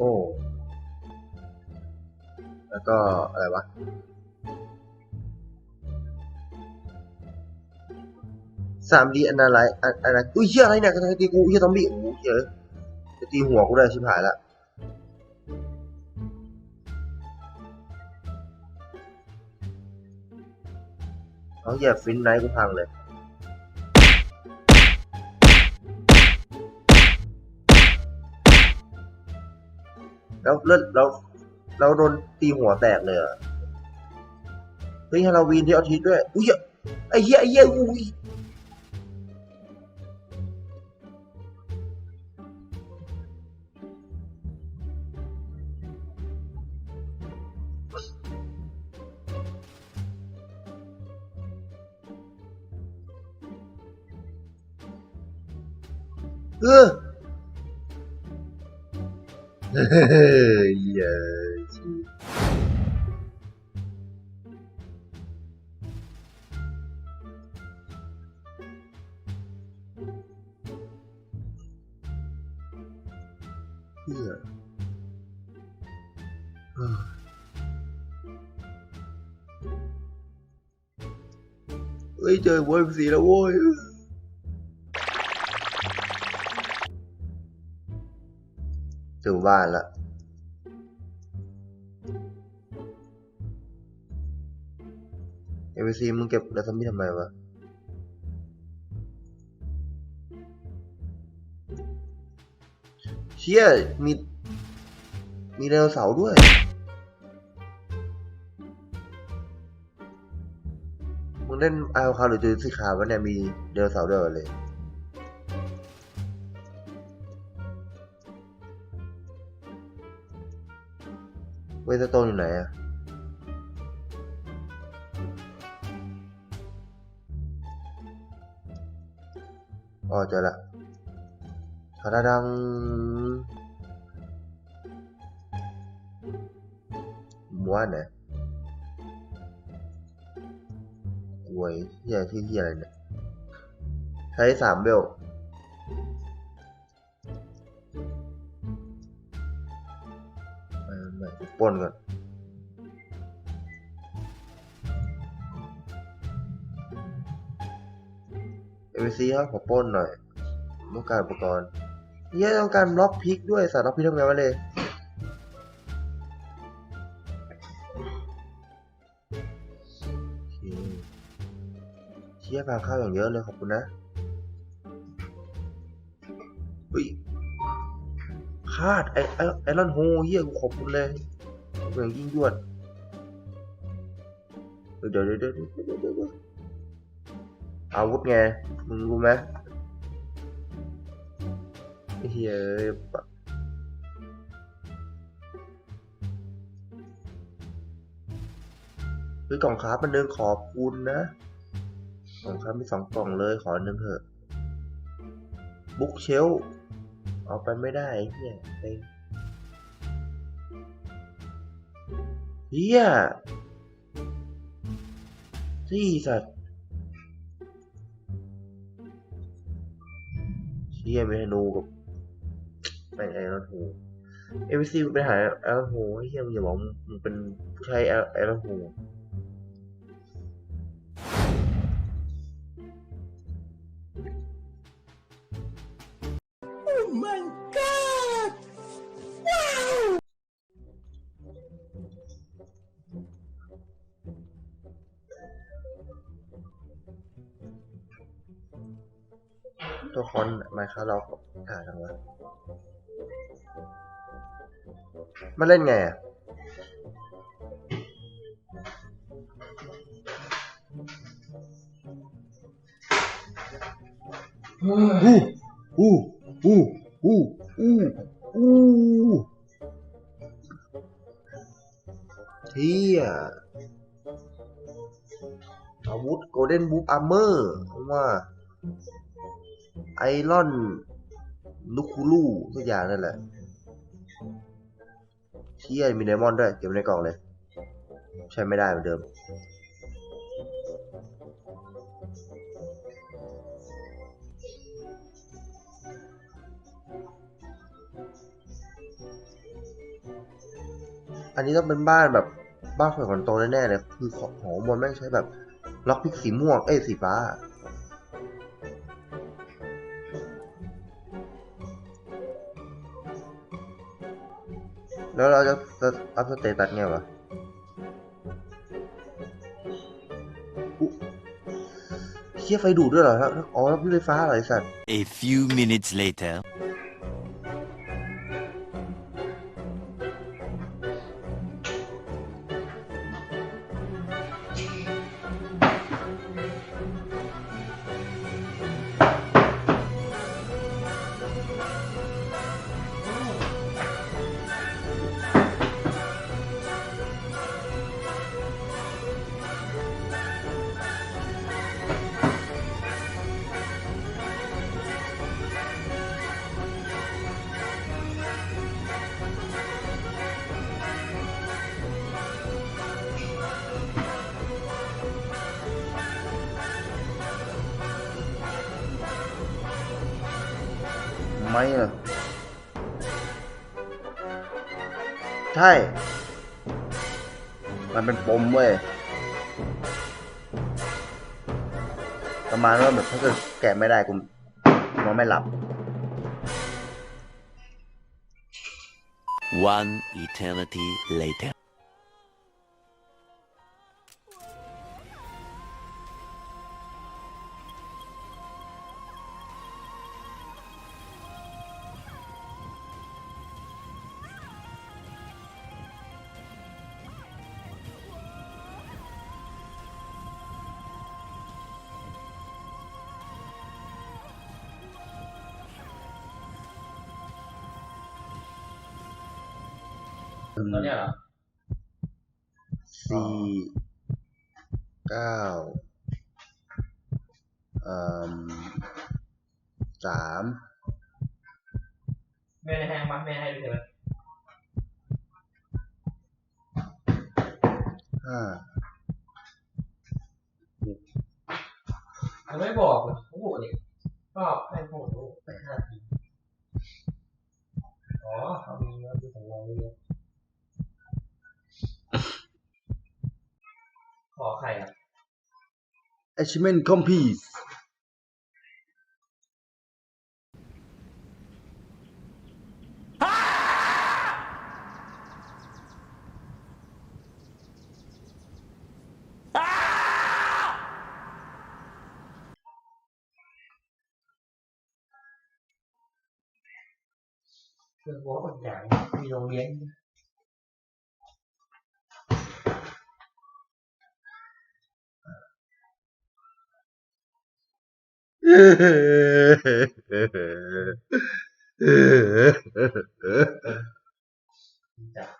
โอ้ แล้วก็อะไรวะ สามดีอันอะไรอันอะไรอุ้ยเหี้ยอะไรเนี่ยกระทำตีกูเหี้ยซอมบี้โอ้โหเหี้ยจะตีหัวกูได้ชิบหายละเอาเหี้ยฟินไนท์กูพังเลย แล้วเลือดแล้วแล้วโดนตีหัวแตกเลยเหรอะเฮ้ยฮาโลวีนที่เอาทิตย์ด้วย อุ้ยไอ้เหี้ยไอ้เหี้ยอุ้ยเออ เฮ้ยเหี้ยชี ถึงบ้านละเอ็มซีมึงเก็บแล้วทำพี่ทำไมวะเชี่ยมี มีไดโนเสาร์ด้วย มึงเล่นไอโอคาหรือจูสิคาวะเนี่ยมีไดโนเสาร์ด้วยเหรอเลย เวสโตนอยู่ไหนอะอ๋อเจอละคาราดังม้วนเนี่ยหวยเฮียที่อเฮียอะไรเนี่ย ใช้สามเบล ปนก่อนเอเวซีครับขอปนหน่อยต้องการอุปกรณ์เฮียต้องการล็อกพิกด้วยสารล็อกพิกทำไงวะเลยเคเชี่ยพาข้าวอย่างเยอะเลยขอบคุณนะาดไอไอไอรอนโฮเฮียกูขอบคุณเลยขอบคุณองยิ่งยวดเดี๋ยวเดี๋ยวเดี๋ยวเดี๋ยวเอาวุธไง มึงรู้ไหมเฮียปะเฮ้กล่องคราฟมันเดินขอบคุณนะกล่องคราฟมีสองกล่องเลยขอหนึ่งเถอะ บุ๊กเชล เอาไปไม่ได้ไอ้เฮียไปเฮียที่สัตว์เชี่ยไม่ให้นูกับแม่งไอรอนโฮเอฟซีมันไปหาไอรอนโฮไอ้เฮียมึงอย่าบอกมึงเป็นผู้ชายไอรอนโฮตัวคนมาครับเราถ่ายทางวันมันเล่นไงอะอู้อู้อู้อู้อู้อู้เฮียอาวุธโกลเด้นบุ๊ a อาร์เมอร์ว่า ไอรอนลูคูลูทุกอย่างนั่นแหละเชี่ยมีไดมอนด์ด้วยเก็บไว้ในกล่องเลย ใช้ไม่ได้เหมือนเดิม อันนี้ต้องเป็นบ้านแบบบ้านฝ่ายคนโตแน่ๆเลยคือของของบนแม่งใช้แบบล็อกพิกสีม่วงเอ้ยสีฟ้า แล้วเราจะอัพสเตตัสไงวะเชี่ยไฟดูดด้วยเหรอครับอ๋อแล้วพี่ไฟฟ้าเหรอไอสัตว์ A few minutes later. ไม่เหรอใช่ มันเป็นปมเว้ย ประมาณว่าแบบถ้าเกิดแกะไม่ได้กูนอนไม่หลับ One eternity later. ตอนเนี้ยเหรอสี่เก้าเอ่อสามแม่ให้มั้ยแม่ให้ด้วยใช่ไหมห้ามันไม่บอกเลยโอ้โหเนี่ยก็ให้พูดโอ้ไปห้าทีอ๋อ achievement complete คือหัวคนอ ย่